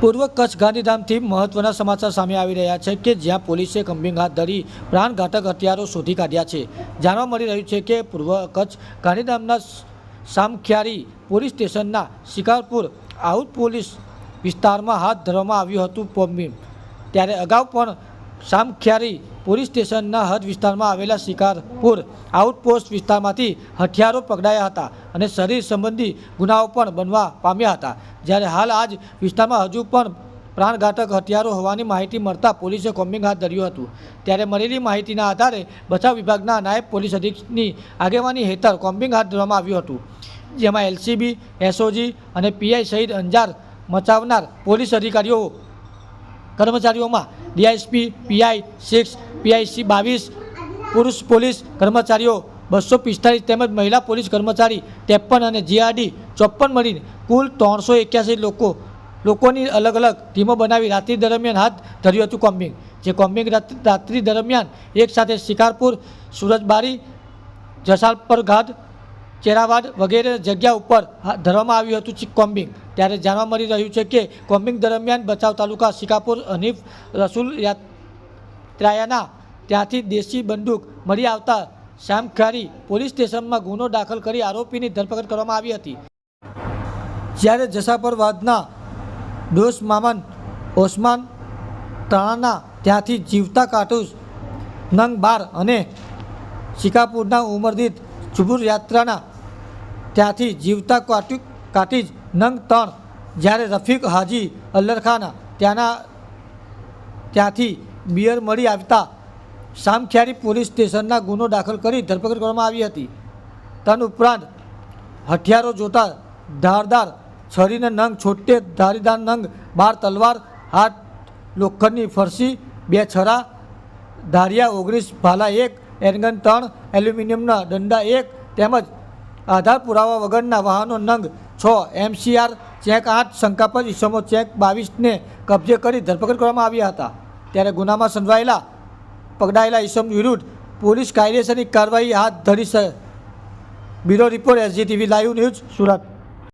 પૂર્વ કચ્છ ગાંધીધામથી મહત્વના સમાચાર સામે આવી રહ્યા છે કે જ્યાં પોલીસે કમ્બિંગ હાથ ધરી પ્રાણઘાતક હથિયારો શોધી કાઢ્યા છે. જાણવા મળી રહ્યું છે કે પૂર્વ કચ્છ ગાંધીધામના સામખિયારી પોલીસ સ્ટેશનના શિકારપુર આઉટ પોલીસ વિસ્તારમાં હાથ ધરવામાં આવ્યું હતું કોમ્બિંગ ત્યારે અગાઉ પણ સામખિયારી પોલીસ સ્ટેશનના હદ વિસ્તારમાં આવેલા શિકારપુર આઉટપોસ્ટ વિસ્તારમાંથી હથિયારો પકડાયા હતા અને શરીર સંબંધી ગુનાઓ પણ બનવા પામ્યા હતા. જ્યારે હાલ આ જ વિસ્તારમાં હજુ પણ પ્રાણઘાતક હથિયારો હોવાની માહિતી મળતા પોલીસે કોમ્બિંગ હાથ ધર્યું હતું. ત્યારે મળેલી માહિતીના આધારે બચાવ વિભાગના નાયબ પોલીસ અધિક્ષકની આગેવાની હેઠળ કોમ્બિંગ હાથ ધરવામાં આવ્યું હતું. જેમાં એલસીબી, એસઓજી અને પીઆઈ સહિત અંજાર મચાવનાર પોલીસ અધિકારીઓ કર્મચારીઓમાં ડીઆઈએસપી, પીઆઈ સિક્સ, પીઆઈસી બાવીસ, પુરુષ પોલીસ કર્મચારીઓ બસો પિસ્તાલીસ તેમજ મહિલા પોલીસ કર્મચારી ત્રેપન અને જીઆરડી ચોપન મળીને કુલ ત્રણસો એક્યાસી લોકો, લોકોની અલગ અલગ ટીમો બનાવી રાત્રિ દરમિયાન હાથ ધર્યું હતું કોમ્બિંગ, જે કોમ્બિંગ રાત્રિ દરમિયાન એકસાથે શિકારપુર, સુરજબારી જસાલપર ઘાટ ચેરાવાડ વગેરે જગ્યા ઉપર ધરવામાં આવ્યું હતું કોમ્બિંગ. ત્યારે જાણવા મળી રહ્યું છે કે કોમ્બિંગ દરમિયાન બચાવ તાલુકા શિકાપુર હનીફ રસુલ યાત્રાયાના ત્યાંથી દેશી બંદૂક મળી આવતા શામખારી પોલીસ સ્ટેશનમાં ગુનો દાખલ કરી આરોપીની ધરપકડ કરવામાં આવી હતી. જ્યારે જસાપરવાદના ડોસ મામન ઓસમાન તણાના ત્યાંથી જીવતા કાટુસ નંગ બાર અને શિકાપુરના ઉમરદીદ ચુબુર યાત્રાના ત્યાંથી જીવતા કાટી કાટી જ નંગ ત્રણ જ્યારે રફીક હાજી અલ્લરખાના ત્યાંના ત્યાંથી બિયર મળી આવતા સામખિયારી પોલીસ સ્ટેશનના ગુનો દાખલ કરી ધરપકડ કરવામાં આવી હતી. તન ઉપરાંત હથિયારો જોતા ધારદાર છરીને નંગ, છોટે ધારીદાર નંગ, બાર તલવાર, હાથ લોખંડની ફરસી, બે છરા, ધારિયા ઓગણીસ, ભાલા એક એરગન ત્રણ, એલ્યુમિનિયમના દંડા એક, તેમજ આધાર પુરાવા વગરના વાહનો નંગ છ, એમસીઆર ચેક આઠ, શંકાપદ ઈસમો ચેક બાવીસને કબજે કરી ધરપકડ કરવામાં આવ્યા હતા. ત્યારે ગુનામાં સંડવાયેલા, પકડાયેલા ઈસમ વિરુદ્ધ પોલીસ કાયદેસરની કાર્યવાહી હાથ ધરી છે. Bureau report SGTV live news Surat.